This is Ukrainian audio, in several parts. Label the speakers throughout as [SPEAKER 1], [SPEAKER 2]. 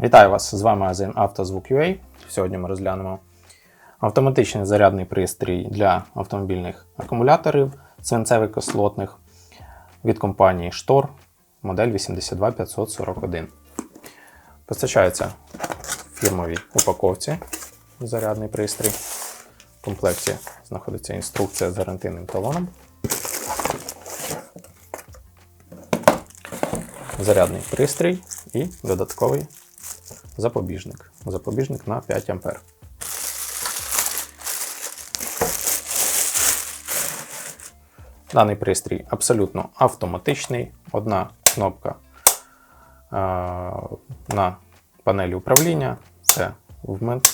[SPEAKER 1] Вітаю вас! З вами магазин «Автозвук.UA». Сьогодні ми розглянемо автоматичний зарядний пристрій для автомобільних акумуляторів свинцево-кислотних від компанії Штор модель 82541. Постачається в фірмовій упаковці зарядний пристрій. В комплекті знаходиться інструкція з гарантійним талоном. Зарядний пристрій і додатковий запобіжник. Запобіжник на 5 А. Даний пристрій абсолютно автоматичний. Одна кнопка е, на панелі управління це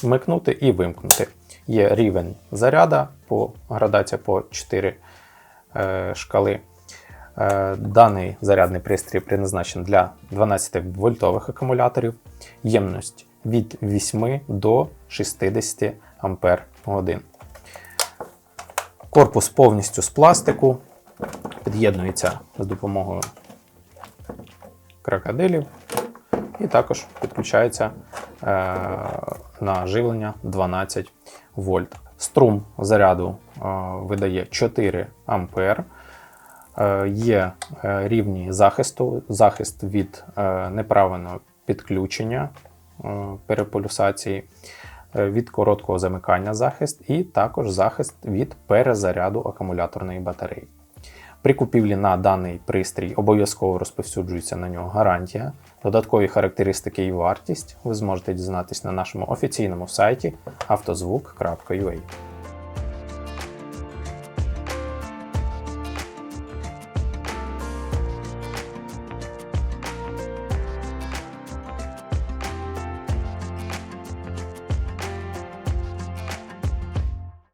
[SPEAKER 1] вмикнути і вимкнути. Є рівень заряда по градація по 4 е, шкали. Е, Даний зарядний пристрій призначений для 12 вольтових акумуляторів, ємність від 8 до 60 ампер годин. Корпус повністю з пластику, під'єднується з допомогою крокодилів і також підключається е, на живлення 12 вольт. Струм заряду е, видає 4 ампер. Е, Є е, рівні захисту, захист від е, неправильного підключення переполюсації, від короткого замикання захист і також захист від перезаряду акумуляторної батареї. При купівлі на даний пристрій обов'язково розповсюджується на нього гарантія. Додаткові характеристики і вартість ви зможете дізнатись на нашому офіційному сайті автозвук.ua.